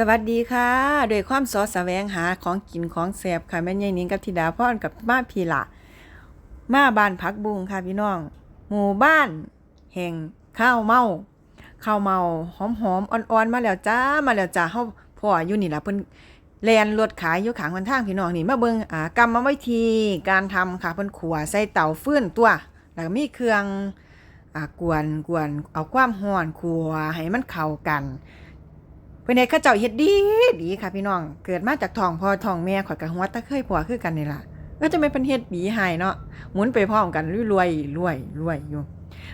สวัสดีค่ะโดวยความสอสแสวงหาของกินของแสบค่ะแม่ยายนิ้งกับธิดาพรกับมาพีละมาบ้านพักบุงค่ะพี่น้อง หมู่บ้าน แห่งข้าวเมาข้าวเมาหอมหอมอ่อนๆมาแล้วจ้ามาแล้วจ้าเฮาพ่ออยู่นี่ล่ะเพิ่นแลนรถขายอยู่ขางคนทางพี่น้องนี่มาเบิงอ่ากรรมวิธีการทำค่ะเพิ่นขัวใส่เตาฟื้นตัว แล้วก็มีเครื่องอ่ากวนกวนเอาความร้อนขัวให้มันเข้ากัน เพิ่นเข้าเจ้าเฮ็ดดีดีค่ะพี่น้อง เกิดมาจากท้องพ่อท้องแม่ข่อยกับหัวตะเคยผัวคือกันนี่ล่ะก็จะเป็นเพิ่นเฮ็ดบีให้เนาะหมุนไปพร้อมกันรวยรวยรวยอยู่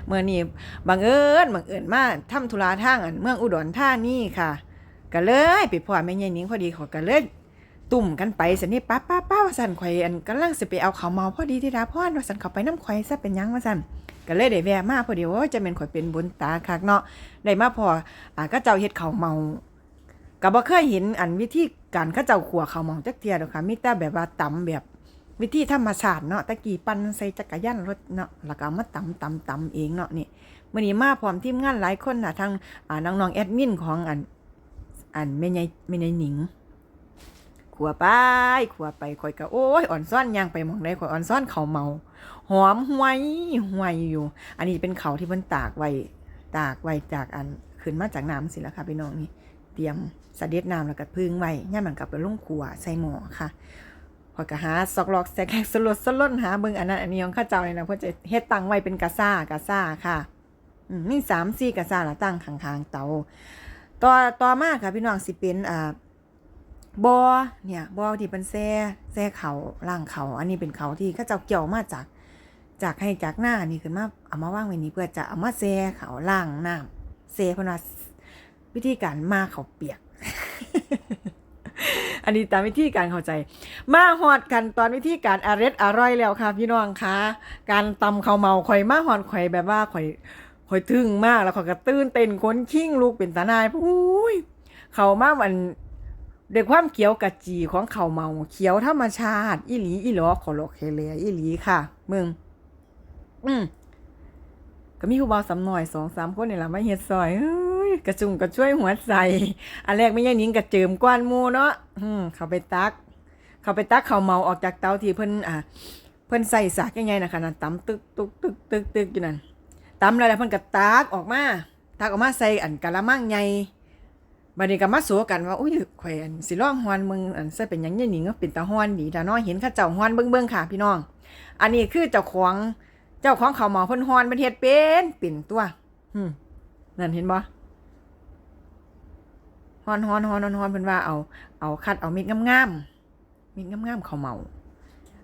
เมื่อนี้บังเอิญบังเอิญมาทำธุระทางอันเมืองอุดรธานีค่ะก็เลยไปพ่อแม่ยายนิงพอดีขอก็เลยตุ่มกันไปสันนี่ป้าป้าป้าว่าสันข่อยอันกำลังสิไปเอาเขาเมาพอดีที่ดาพรว่าสันเขาไปน้ำข่อยซะเป็นยังว่าสันก็เลยได้แวะมาพอดีว่าจะเป็นข่อยเป็นบุญตาคักเนาะได้มาพออ่าก็เจ้าเฮ็ดเขาเมา ก็บ่เคยเห็นอันวิธีการเขาเจ้าขัวเขาหมองจักเทียดอกค่ะมีแต่แบบว่าตำแบบวิธีธรรมชาติเนาะตะกี้ปั่นใส่จักรยานรถเนาะแล้วก็เอามาตำตำตำเองเนาะนี่มื้อนี้มาพร้อมทีมงานหลายคนน่ะทั้งอ่าน้องๆแอดมินของอันอันแม่ใหญ่แม่ใหญ่หนิงขัวไปขัวไปข่อยก็โอ้ยอ่อนซ้อนยางไปมองใดข่อยอ่อนซ้อนเขาเมา หอมห่วยห่วยอยู่ อันนี้เป็นเขาที่เพิ่นตากไว้ตากไว้จากอันขึ้นมาจากน้ำสิแล้วค่ะพี่น้องนี่ เตรียมสะเด็ดน้ำแล้วก็พึ่งไว้ย่ามันกับไปลงขัวใส่หม้อค่ะพอยก็หาซอกลอกแซกแซกสลดสลดหาเบิ่งอันนั้นอันนี้ของข้าเจ้าเลยนะเพื่อจะเฮ็ดตังไว้เป็นกะซ่ากะซ่าค่ะอืมมีสามสี่กะซ่าละตั้งข้างๆเตาต่อต่อมาค่ะพี่น้องสิเป็นอ่าบอเนี่ยบอที่เป็นแซ่แซ่เขาล่างเขาอันนี้เป็นเขาที่ข้าเจ้าเกี่ยวมาจาก จากให้จากหน้านี่ขึ้นมาเอามาว่างไว้นี่เพื่อจะเอามาแซ่เขาล่างน้ำแซ่เพนว่า วิธีการมาเขาเปียก อันนี้ตามวิธีการเข้าใจ มาหอดกันตอนวิธีการอาร็ดอร่อยแล้วค่ะ พี่น้องคะการตำข้าวเมาข่อยมาหอดข่อยแบบว่าข่อยข่อยทึ่งมากแล้วข่อยก็ตื่นเต้นค้นชิ่งลูกเป็นตานายอุ้ยเขามามันเด็กความเขียวกะจีของเขาเมาเขียวธรรมชาติ อีหลีอีหลอขอลอกเคเลียอีหลีค่ะมึง อืมก็มีครูบาสำหน่อยสองสามคนนี่แหละมาเฮ็ดซอยเยกระจุงกระช่วยหัวใจอันแรกไม่ใช่นิ้งกระเจิมก้อนมูเนาะอืมเขาไปตัก เขาไปตักเขาเมาออกจากเตาที่เพิ่นอะเพิ่นใส่สากยังไงนะคะนั่นตำตึกตึกตึกตึกตึกอยู่นั่นตำแล้วแล้วเพิ่นก็ตักออกมาตักออกมาใส่อันกะละมังใหญ่บัดนี้ก็มาสัวกันว่าอุ้ยข่อยอันสิร้องฮอนมึงอันใส่เป็นหยังยังนิงก็เป็นตาฮอนดีตาน้อยเห็นข้าเจ้าฮอนเบิ่งๆค่ะพี่น้อง อันนี้คือเจ้าของเจ้าของเขาหมอเพิ่นฮอนเป็นเฮ็ดเป็นเป็นตัว อืมนั่นเห็นบ่ ฮอนฮอนฮอนฮอนฮอนเพิ่นว่าเอาเอาคัดเอาม็ดงามๆม็ดงามๆเขาเมา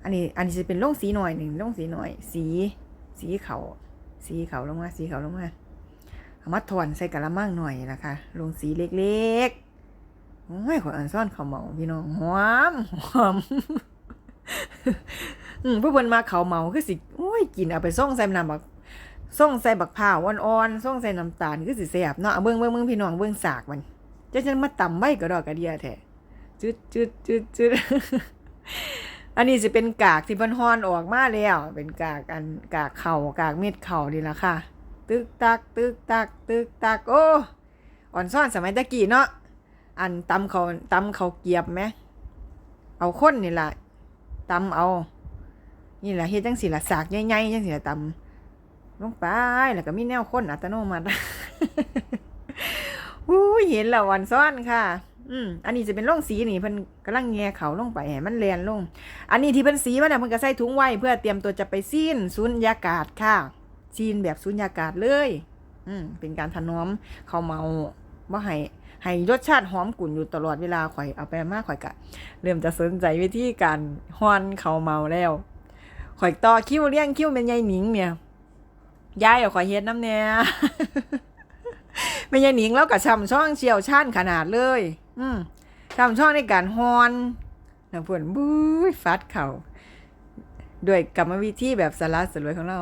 อันนี้อันนี้จะเป็นลงสีหน่อยหนึ่งลงสีหน่อย สี สีเขาสีเขาลงมาสีเขาลงมาเอามาถอนใส่กะละมังหน่อยนะคะลงสีเล็กๆโอ้ยขออันซ่อนเขาเมาพี่น้องหอมหอมอืมผู้เพิ่นมาเขาเมาคือสิโอ้ยกินเอาไปส่งใส่น้ำบักส่งใส่บักพร้าวอ่อนๆส่งใส่น้ำตาลคือสิแซ่บเนาะเอาเบิ่งเบิ่งเบิ่งพี่น้องเบิ่งสากมัน จะจะมาต่ำไว้ก็ดอกกระเดียแท้จึดจึดจึดจึดอันนี้สิเป็นกากที่พิ่นฮอนออกมาแล้ว เป็นกากอันกากเข่ากากเม็ดเข่านี่ล่ะค่ะ ตึกตักตึกตักตึกตักโอ้อ่อนซ่อนสมัยตะกี้เนาะอันตำเขาตำเขาเกียบไหมเอาข้นนี่ละตำเอา นี่แหละเฮ็ดจังสิละสากใหญ่ๆจังสิละตำลงไปแล้วก็มีแนวค้นอัตโนมัติ อู้เห็นแล้ววันซ้อนค่ะ อืมอันนี้จะเป็นร่องสีนี่เพิ่นกำลังแงเขาลงไปให้มันแลนลง อันนี้ที่เพิ่นสีมันน่ะเพิ่นก็ใส่ถุงไว้เพื่อเตรียมตัวจะไปซีนสุญญากาศค่ะซีนแบบสุญญากาศเลย อืมเป็นการถนอมเขาเมาบ่ให้ให้รสชาติหอมกลุ่นอยู่ตลอดเวลาข่อยเอาไปมาข่อยกะ เริ่มจะสนใจวิธีการฮอนเขาเมาแล้วข่อยต่อคิ้วเลี้ยงคิ้วเป็นยายหนิงเนี่ยยายเอาข่อยเฮ็ดน้ำเนี่ย เป็นยายหนิงแล้วกับช่ำช่องเชียวชาญขนาดเลย อืมช่ำช่องในการฮอนนะเพื่อนบุ้ยฟัดเขาด้วยกรรมวิธีแบบสาระสลวยของเรา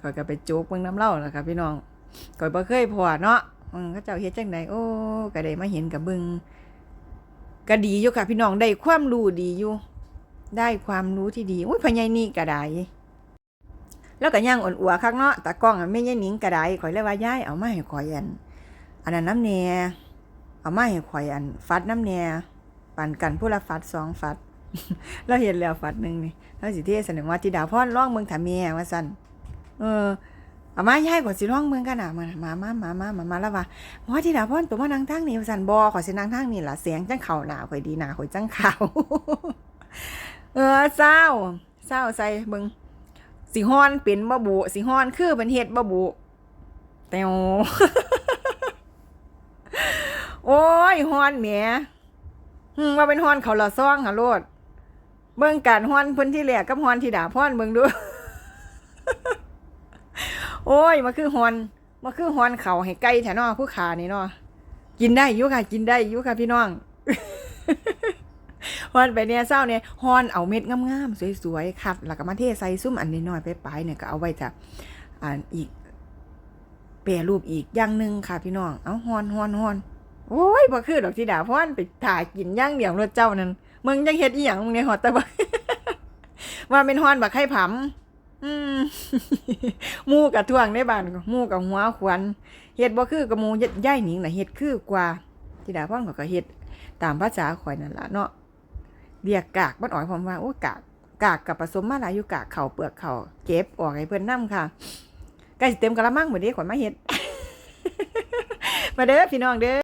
ข่อยก็ไปโจกเบิ่งน้ำเล่าแหละครับพี่น้องข่อยบ่เคยพอเนาะอืมเขาเจ้าเฮ็ดจังไดโอ้ก็ได้มาเห็นกับเบิ่งก็ดีอยู่ค่ะ พี่น้องได้ความรู้ดีอยู่ ได้ความรู้ที่ดีอุ้ยพญายนี่กระไดแล้วก็ย่างอ่อนอัวคักเนาะตากล้องอะไม่ยายหนิงกระไดข่อยเลยว่าย้ายเอามาให้ข่อยอัน อันนั้นน้ำแหน่เอาเอามาให้ข่อยอันฟัดน้ำแหน่ปันกันผู้ละฟัดสองฟัดเราเห็นแล้วฟัดหนึ่งนี่เราสิเทศนึงว่าธิดาพรร้องเมืองถามียว่าซั่นเออเอามาให้ข่อยสิร้องเมืองกันน่ะมามามามามามามาแล้วว่าว่าธิดาพรตัวมานั่งทางนี้ว่าซั่นบ่ข่อยสินั่งทางนี้ล่ะเสียงจังเข้าหนาข่อยดีหนาข่อยจังเข้าเออเศร้าเศร้าใส่เบิ่งสิฮ้อนเป็นบ่บุสิฮ้อนคือเป็นเฮ็ดบ่บุแตว โอ้ยฮ้อนแหมว่าเป็นฮ้อนเขาละซ่องหะโลด เบิ่งการฮ้อนพิ่นที่แรกกับฮ้อนที่ด่าพรเบิ่งดู โอ้ยมาคือฮ้อนมาคือฮ้อนเขาให้ไก่แถนาะผู้ขานี่เนาะกินได้อยู่ค่ะ กินได้อยู่ค่ะพี่น้องฮอนไปเนี่ยเศร้าเนี่ยฮอนเอาเม็ดงามๆสวยๆครับแล้วก็มาเทใส่ซุ่มอันน้อยๆไปๆเนี่ยก็เอาไว้จะอ่านอีกแปรรูปอีกอย่างหนึ่งค่ะพี่น้อง เอาฮอนฮอนฮอน โอ้ยบ่คือดอกที่ดาพอนไปถ่ายกินย่างเดี่ยวรถเจ้านั่นมึงยังเฮ็ดอีหยังมึงเนี่ยฮอดแต่บ่ว่าเป็นฮอนบักไข่ผำอืมหมู่กับท่วงในบ้านหมู่กับหัวขวัญเฮ็ดบ่คือกับหมู่ย่ายหนิงน่ะเฮ็ดคือกว่าที่ดาพอนก็ก็เฮ็ดตามภาษาข่อยนั่นล่ะเนาะเรียกกากมันอ่อยผมว่าโอ้กากกากกับผสมมาหลายอยู่กากเข่าเปลือกเข่าเก็บออกให้เพื่อนนํค่ะใกล้สิเต็มกระมังหมดเด้ขวัญมาเฮ็ด มาเด้อพี่น้องเด้อ